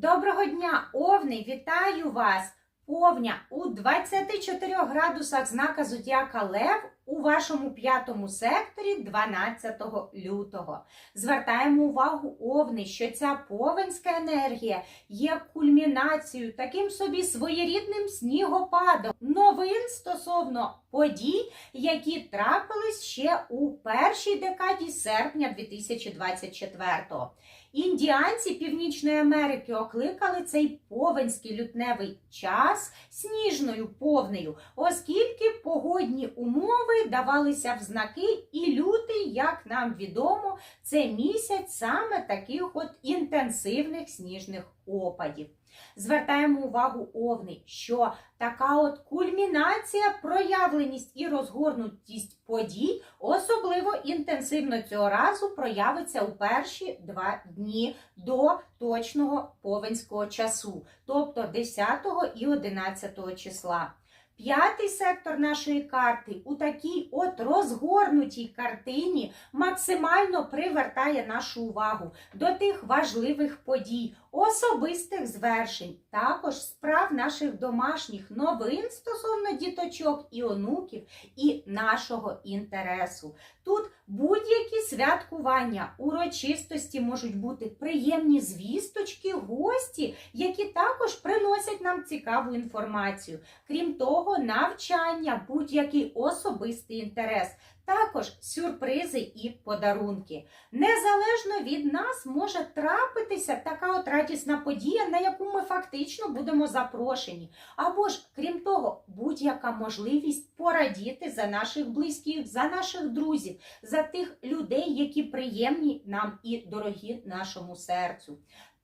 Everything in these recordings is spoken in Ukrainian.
Доброго дня, Овни! Вітаю вас! Овня у 24 градусах знака Зодіака Лев у вашому п'ятому секторі 12 лютого. Звертаємо увагу Овни, що ця повенська енергія є кульмінацією, таким собі своєрідним снігопадом, новин стосовно подій, які трапились ще у першій декаді серпня 2024-го. Індіанці Північної Америки окликали цей повенський лютневий час сніжною повнею, оскільки погодні умови давалися в знаки, і лютий, як нам відомо, це місяць саме таких от інтенсивних сніжних опадів. Звертаємо увагу овни, що така от кульмінація, проявленість і розгорнутість подій особливо інтенсивно цього разу проявиться у перші два дні до точного повенського часу, тобто 10 і 11 числа. П'ятий сектор нашої карти у такій от розгорнутій картині максимально привертає нашу увагу до тих важливих подій, особистих звершень, також справ наших домашніх новин стосовно діточок і онуків і нашого інтересу. Тут будь-які святкування, урочистості можуть бути приємні звісточки, гості, які також приносять нам цікаву інформацію. Крім того, навчання, будь-який особистий інтерес. Також сюрпризи і подарунки. Незалежно від нас може трапитися така от радісна подія, на яку ми фактично будемо запрошені. Або ж, крім того, будь-яка можливість порадіти за наших близьких, за наших друзів, за тих людей, які приємні нам і дорогі нашому серцю.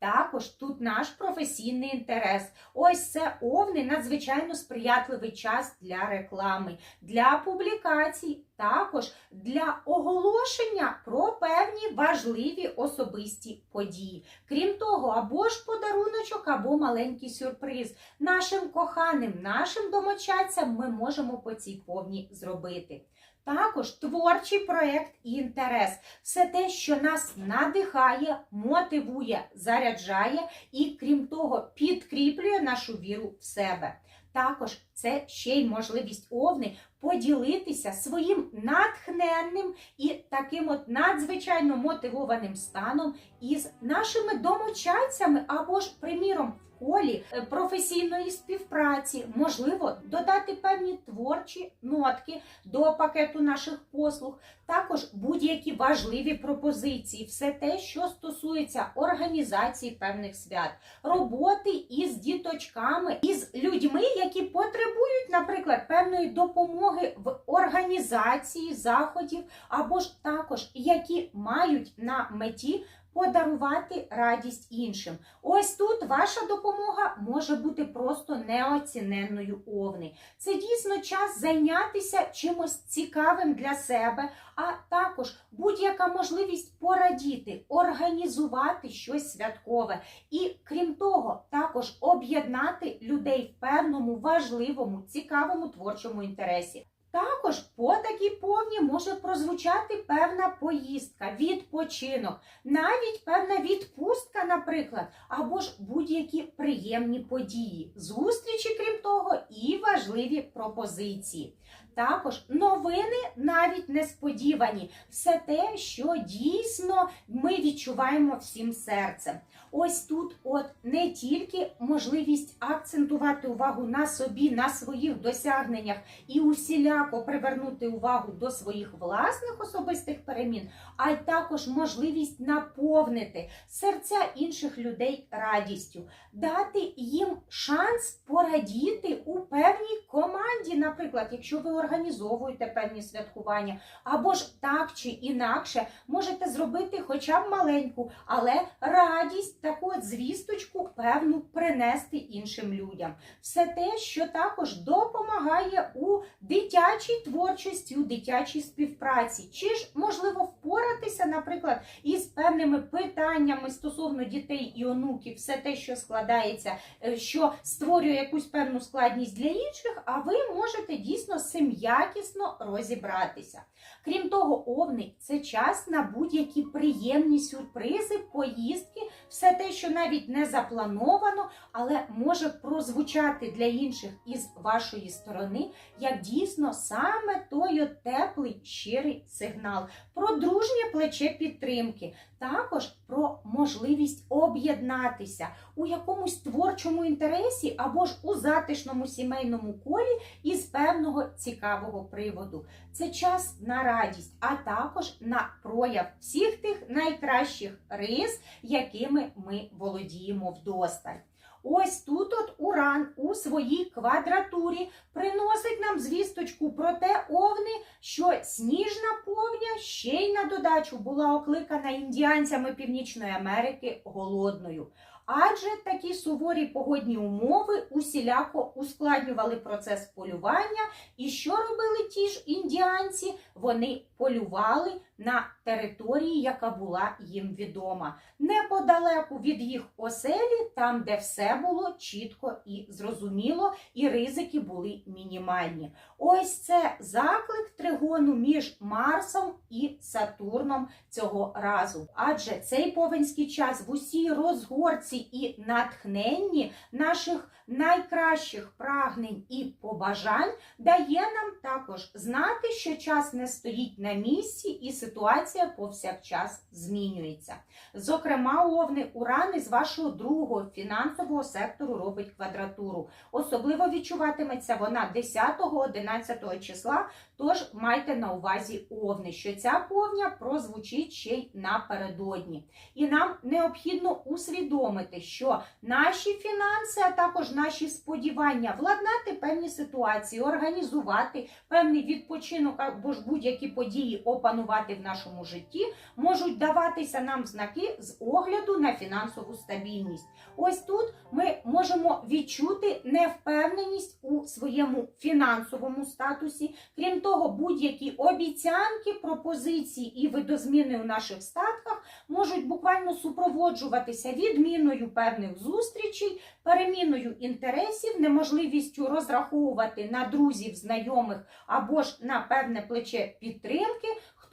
Також тут наш професійний інтерес. Ось це овни надзвичайно сприятливий час для реклами, для публікацій, також для оголошення про певні важливі особисті події. Крім того, або ж подаруночок, або маленький сюрприз нашим коханим, нашим домочадцям ми можемо по цій повні зробити. Також творчий проєкт і інтерес все те, що нас надихає, мотивує, заряджає і, крім того, підкріплює нашу віру в себе. Також це ще й можливість овни поділитися своїм натхненним і таким от надзвичайно мотивованим станом із нашими домочадцями або ж, приміром, в колі е, професійної співпраці, можливо, додати певні творчі нотки до пакету наших послуг, також будь-які важливі пропозиції, все те, що стосується організації певних свят, роботи із діточками, із людьми, які потребують, наприклад, певної допомоги в організації заходів, або ж також які мають на меті. Подарувати радість іншим. Ось тут ваша допомога може бути просто неоціненною овни. Це дійсно час зайнятися чимось цікавим для себе, а також будь-яка можливість порадіти, організувати щось святкове. І крім того, також об'єднати людей в певному важливому, цікавому творчому інтересі. Також по такій повні може прозвучати певна поїздка, відпочинок, навіть певна відпустка, наприклад, або ж будь-які приємні події, зустрічі, крім того, і важливі пропозиції. Також новини навіть несподівані, все те, що дійсно ми відчуваємо всім серцем. Ось тут, от не тільки можливість акцентувати увагу на собі, на своїх досягненнях і усіляко привернути увагу до своїх власних особистих перемін, а й також можливість наповнити серця інших людей радістю, дати їм шанс порадіти у певній команді, наприклад, якщо ви організовуєте певні святкування, або ж так чи інакше можете зробити хоча б маленьку, але радість, таку звісточку певну принести іншим людям. Все те, що також допомагає у дитячій творчості, у дитячій співпраці, чи ж можливо впоратися, наприклад, із певними питаннями стосовно дітей і онуків, все те, що складається, е, що створює якусь певну складність для інших, а ви можете дійсно з цим якісно розібратися. Крім того, овни це час на будь-які приємні сюрпризи, поїздки, все те, що навіть не заплановано, але може прозвучати для інших із вашої сторони, як дійсно саме той теплий щирий сигнал. Про дружнє плече підтримки, також про можливість об'єднатися у якомусь творчому інтересі або ж у затишному сімейному колі із певного цікавого приводу. Це час на радість, а також на прояв всіх тих найкращих рис, якими ми володіємо вдосталь. Ось тут от Уран у своїй квадратурі приносить нам звісточку про те овни, що сніжна повня ще й на додачу була окликана індіанцями Північної Америки голодною. Адже такі суворі погодні умови усіляко ускладнювали процес полювання. І що робили ті ж індіанці? Вони полювали на території, яка була їм відома, неподалеку від їх оселі, там, де все було чітко і зрозуміло, і ризики були мінімальні. Ось це заклик тригону між Марсом і Сатурном цього разу. Адже цей повенський час в усій розгорці і натхненні наших найкращих прагнень і побажань дає нам також знати, що час не стоїть на місці і ситуація повсякчас змінюється. Зокрема, овни урани з вашого другого фінансового сектору робить квадратуру. Особливо відчуватиметься вона 10-11 числа. Тож майте на увазі овни, що ця повня прозвучить ще й напередодні. І нам необхідно усвідомити, що наші фінанси, а також наші сподівання владнати певні ситуації, організувати певний відпочинок або ж будь-які події опанувати в нашому житті, можуть даватися нам знаки з огляду на фінансову стабільність. Ось тут ми можемо відчути невпевненість у своєму фінансовому статусі. Крім того, будь-які обіцянки, пропозиції і видозміни у наших статках можуть буквально супроводжуватися відміною певних зустрічей, переміною інтересів, неможливістю розраховувати на друзів, знайомих або ж на певне плече підтримки.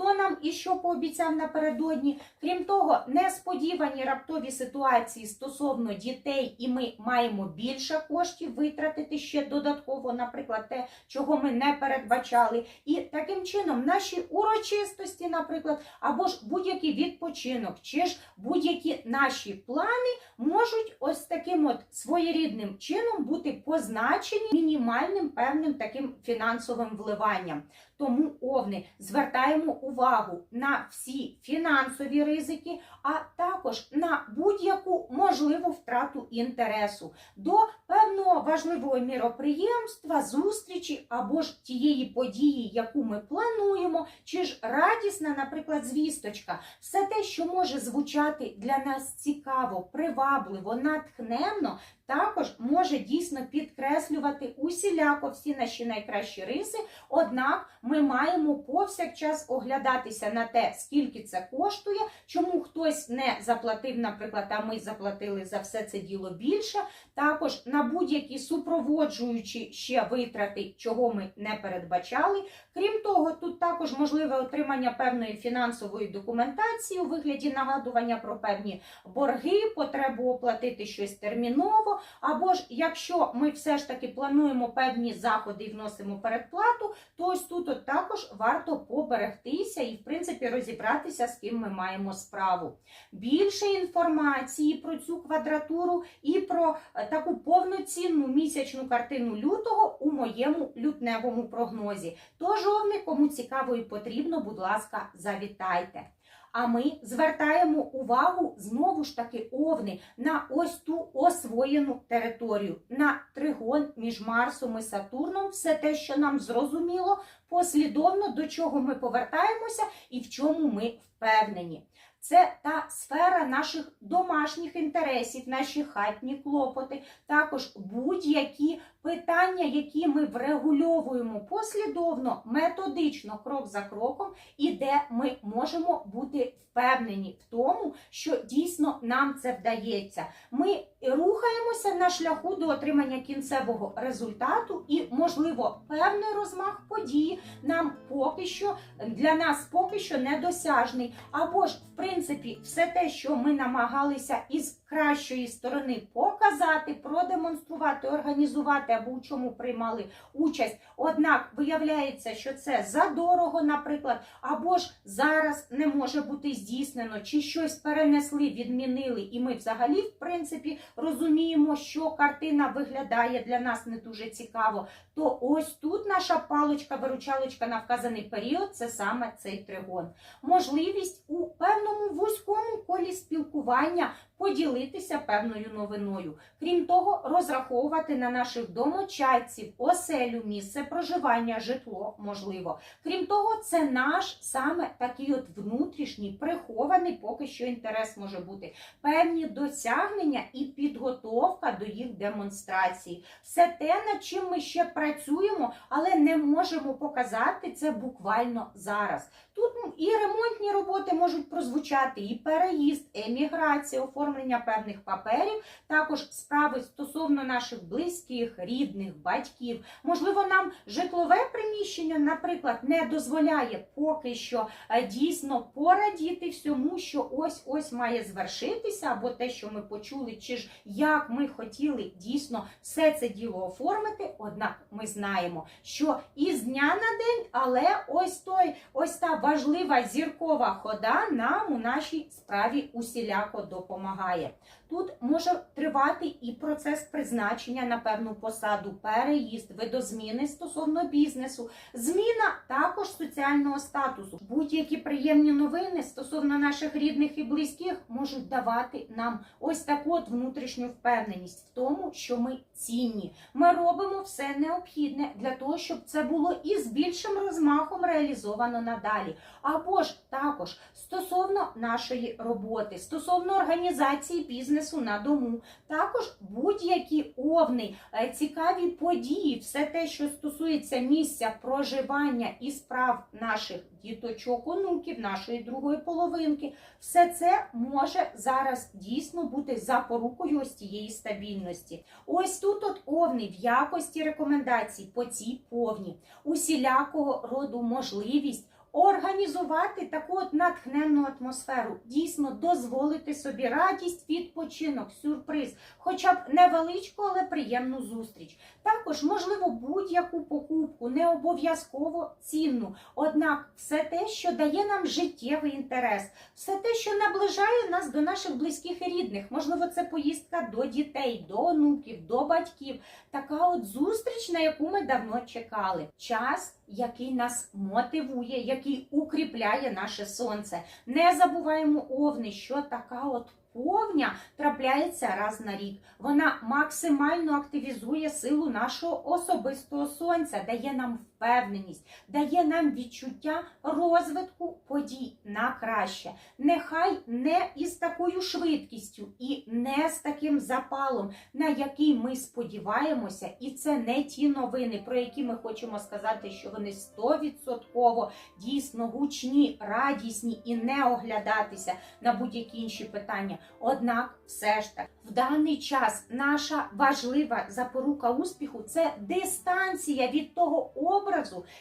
Хто нам і що пообіцяв напередодні? Крім того, несподівані раптові ситуації стосовно дітей, і ми маємо більше коштів витратити ще додатково, наприклад, те, чого ми не передбачали. І таким чином наші урочистості, наприклад, або ж будь-який відпочинок, чи ж будь-які наші плани можуть ось таким от своєрідним чином бути позначені мінімальним певним таким фінансовим вливанням. Тому овни звертаємо увагу на всі фінансові ризики, а також на будь-яку можливу втрату інтересу. До певного важливого міроприємства, зустрічі або ж тієї події, яку ми плануємо, чи ж радісна, наприклад, звісточка, все те, що може звучати для нас цікаво, привабливо, натхненно, також може дійсно підкреслювати усіляко всі наші найкращі риси. Однак ми маємо повсякчас оглядатися на те, скільки це коштує, чому хтось не заплатив, наприклад, а ми заплатили за все це діло більше. Також на будь-які супроводжуючі ще витрати, чого ми не передбачали. Крім того, тут також можливе отримання певної фінансової документації у вигляді нагадування про певні борги, потребу оплатити щось терміново. Або ж якщо ми все ж таки плануємо певні заходи і вносимо передплату, то ось тут от також варто поберегтися і, в принципі, розібратися, з ким ми маємо справу. Більше інформації про цю квадратуру і про е, таку повноцінну місячну картину лютого у моєму лютневому прогнозі. Тож, овни, кому цікаво і потрібно, будь ласка, завітайте. А ми звертаємо увагу знову ж таки овни на ось ту освоєну територію, на тригон між Марсом і Сатурном, все те, що нам зрозуміло, послідовно до чого ми повертаємося і в чому ми впевнені. Це та сфера наших домашніх інтересів, наші хатні клопоти, також будь-які питання, які ми врегульовуємо послідовно, методично, крок за кроком, і де ми можемо бути впевнені в тому, що дійсно нам це вдається. Ми рухаємося на шляху до отримання кінцевого результату, і, можливо, певний розмах події нам поки що для нас поки що недосяжний. Або ж, в принципі, все те, що ми намагалися із кращої сторони показати, продемонструвати, організувати або у чому приймали участь. Однак виявляється, що це задорого, наприклад, або ж зараз не може бути здійснено, чи щось перенесли, відмінили, і ми взагалі, в принципі, розуміємо, що картина виглядає для нас не дуже цікаво. То ось тут наша паличка-виручалочка на вказаний період це саме цей тригон. Можливість у певному вузькому колі спілкування поділитися певною новиною. Крім того, розраховувати на наших домочадців, оселю, місце проживання, житло можливо. Крім того, це наш саме такий от внутрішній прихований поки що інтерес може бути. Певні досягнення і підготовка до їх демонстрації. Все те, над чим ми ще працюємо, але не можемо показати це буквально зараз. Тут ну, і ремонтні роботи можуть прозвучати, і переїзд, еміграція, оформлення певних паперів, також справи стосовно наших близьких, рідних, батьків. Можливо, нам житлове приміщення, наприклад, не дозволяє поки що е, дійсно порадіти всьому, що ось ось має звершитися, або те, що ми почули, чи ж як ми хотіли дійсно все це діло оформити. Однак ми знаємо, що із дня на день, але ось той, ось та важлива зіркова хода нам у нашій справі усіляко допомагає. Тут може тривати і процес призначення на певну посаду, переїзд, видозміни стосовно бізнесу, зміна також соціального статусу. Будь-які приємні новини стосовно наших рідних і близьких можуть давати нам ось таку от внутрішню впевненість в тому, що ми цінні. Ми робимо все необхідне для того, щоб це було і з більшим розмахом реалізовано надалі. Або ж також стосовно нашої роботи, стосовно організації бізнесу на дому, також будь-які овни, е, цікаві події, все те, що стосується місця проживання і справ наших діточок, онуків, нашої другої половинки, все це може зараз дійсно бути запорукою ось цієї стабільності. Ось тут от овни в якості рекомендацій по цій повні, усілякого роду можливість організувати таку от натхненну атмосферу, дійсно дозволити собі радість, відпочинок, сюрприз, хоча б невеличку, але приємну зустріч. Також, можливо, будь-яку покупку, не обов'язково цінну. Однак, все те, що дає нам життєвий інтерес, все те, що наближає нас до наших близьких і рідних. Можливо, це поїздка до дітей, до онуків, до батьків. Така от зустріч, на яку ми давно чекали. Час, який нас мотивує, який укріпляє наше сонце. Не забуваємо овни, що така от. Повня трапляється раз на рік. Вона максимально активізує силу нашого особистого сонця, дає нам впевненість, дає нам відчуття розвитку подій на краще. Нехай не із такою швидкістю і не з таким запалом, на який ми сподіваємося, і це не ті новини, про які ми хочемо сказати, що вони стовідсотково дійсно гучні, радісні і не оглядатися на будь-які інші питання. Однак, все ж таки, в даний час наша важлива запорука успіху це дистанція від того образу,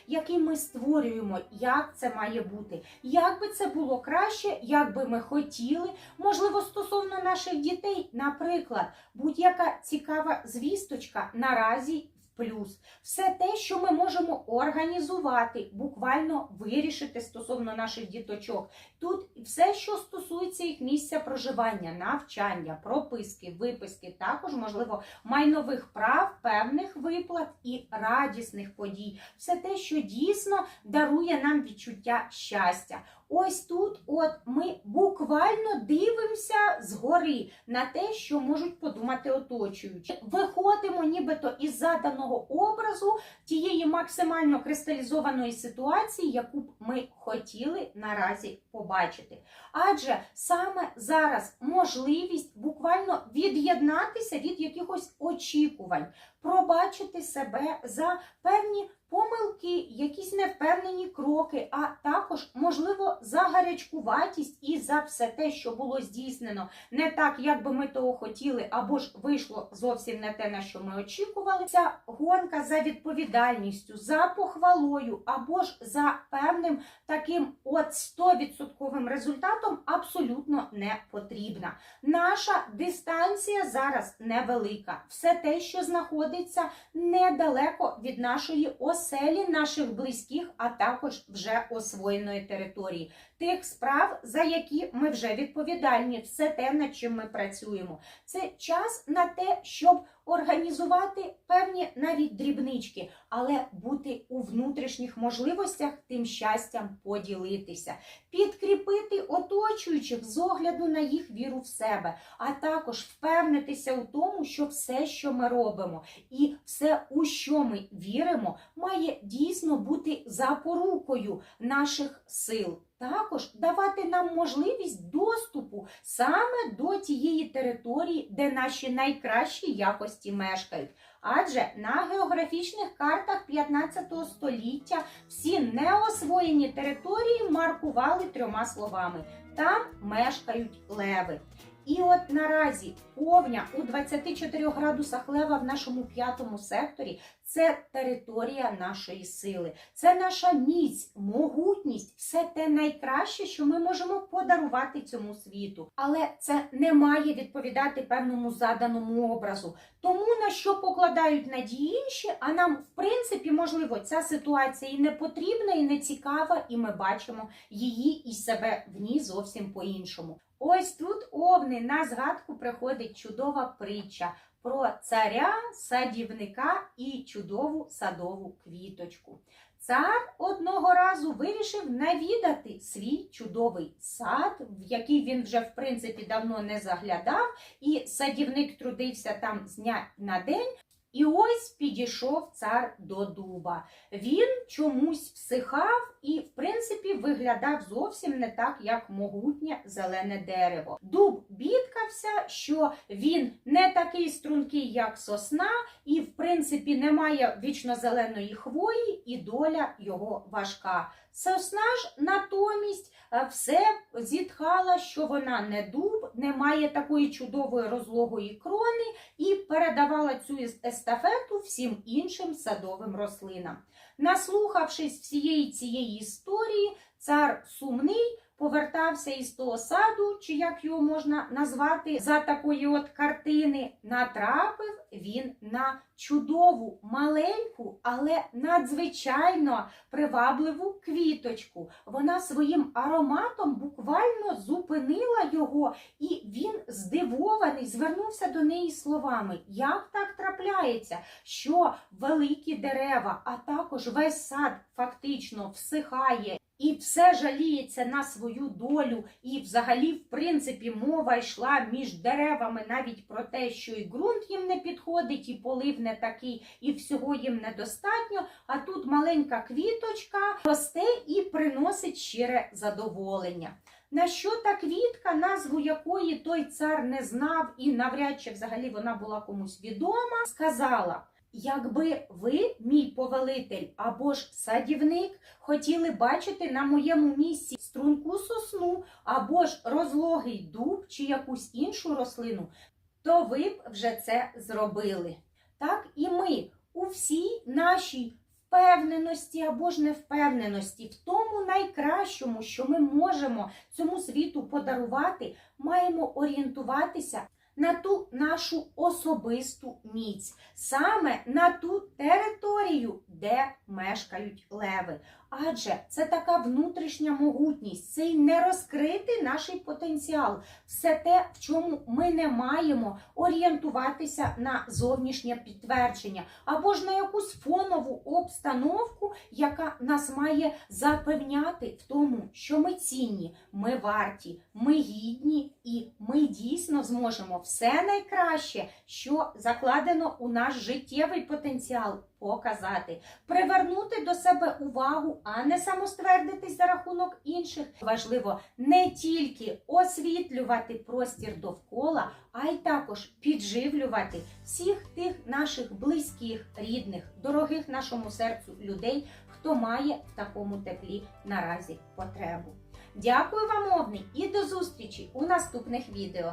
який ми створюємо, як це має бути. Як би це було краще, як би ми хотіли, можливо, стосовно наших дітей, наприклад, будь-яка цікава звісточка наразі. Плюс все те, що ми можемо організувати, буквально вирішити стосовно наших діточок. Тут все, що стосується їх місця проживання, навчання, прописки, виписки, також можливо майнових прав, певних виплат і радісних подій. Все те, що дійсно дарує нам відчуття щастя. Ось тут, от ми буквально дивимося згори на те, що можуть подумати оточуючі. Виходимо, нібито із заданого образу тієї максимально кристалізованої ситуації, яку б ми хотіли наразі побачити. Адже саме зараз можливість буквально від'єднатися від якихось очікувань, пробачити себе за певні помилки, якісь невпевнені кроки, а також, можливо, загарячкуватість і за все те, що було здійснено не так, як би ми того хотіли, або ж вийшло зовсім не те, на що ми очікували. Ця гонка за відповідальністю, за похвалою, або ж за певним таким от 100% результатом абсолютно не потрібна. Наша дистанція зараз невелика. Все те, що знаходиться недалеко від нашої оселі, наших близьких, а також вже освоєної території, тих справ, за які ми вже відповідальні, все те, над чим ми працюємо. Це час на те, щоб організувати певні навіть дрібнички, але бути у внутрішніх можливостях тим щастям поділитися, підкріпити оточуючих з огляду на їх віру в себе, а також впевнитися у тому, що все, що ми робимо, і все, у що ми віримо, має дійсно бути запорукою наших сил. Також давати нам можливість доступу саме до тієї території, де наші найкращі якості мешкають. Адже на географічних картах 15 століття всі неосвоєні території маркували трьома словами: там мешкають леви. І от наразі повня у 24 градусах лева в нашому п'ятому секторі це територія нашої сили, це наша міць, могутність, все те найкраще, що ми можемо подарувати цьому світу. Але це не має відповідати певному заданому образу. Тому на що покладають надії інші, а нам, в принципі, можливо, ця ситуація і не потрібна, і не цікава, і ми бачимо її і себе в ній зовсім по-іншому. Ось тут овни на згадку приходить чудова притча про царя, садівника і чудову садову квіточку. Цар одного разу вирішив навідати свій чудовий сад, в який він вже в принципі давно не заглядав, і садівник трудився там з дня на день. І ось підійшов цар до дуба. Він чомусь всихав і, в принципі, виглядав зовсім не так, як могутнє зелене дерево. Дуб бідкався, що він не такий стрункий, як сосна, і, в принципі, немає вічно зеленої хвої, і доля його важка. Сосна ж натомість е, все зітхала, що вона не дуб, не має такої чудової розлогої крони і передавала цю естафету всім іншим садовим рослинам. Наслухавшись всієї цієї історії, цар сумний повертався із того саду, чи як його можна назвати, за такої от картини, натрапив він на чудову, маленьку, але надзвичайно привабливу квіточку. Вона своїм ароматом буквально зупинила його, і він здивований, звернувся до неї словами: Як так трапляється, що великі дерева, а також весь сад фактично всихає. І все жаліється на свою долю, і взагалі, в принципі, мова йшла між деревами навіть про те, що і ґрунт їм не підходить, і полив не такий, і всього їм недостатньо. А тут маленька квіточка росте і приносить щире задоволення. На що та квітка, назву якої той цар не знав, і навряд чи взагалі вона була комусь відома, сказала. Якби ви, мій повелитель або ж садівник, хотіли бачити на моєму місці струнку сосну або ж розлогий дуб чи якусь іншу рослину, то ви б вже це зробили. Так і ми у всій нашій впевненості або ж невпевненості, в тому найкращому, що ми можемо цьому світу подарувати, маємо орієнтуватися на ту нашу особисту міць, саме на ту територію, де мешкають леви. Адже це така внутрішня могутність, цей нерозкритий наш потенціал, все те, в чому ми не маємо орієнтуватися на зовнішнє підтвердження, або ж на якусь фонову обстановку, яка нас має запевняти в тому, що ми цінні, ми варті, ми гідні і ми дійсно зможемо все найкраще, що закладено у наш життєвий потенціал, показати, привернути до себе увагу, а не самоствердитись за рахунок інших. Важливо не тільки освітлювати простір довкола, а й також підживлювати всіх тих наших близьких, рідних, дорогих нашому серцю людей, хто має в такому теплі наразі потребу. Дякую вам, овни, і до зустрічі у наступних відео.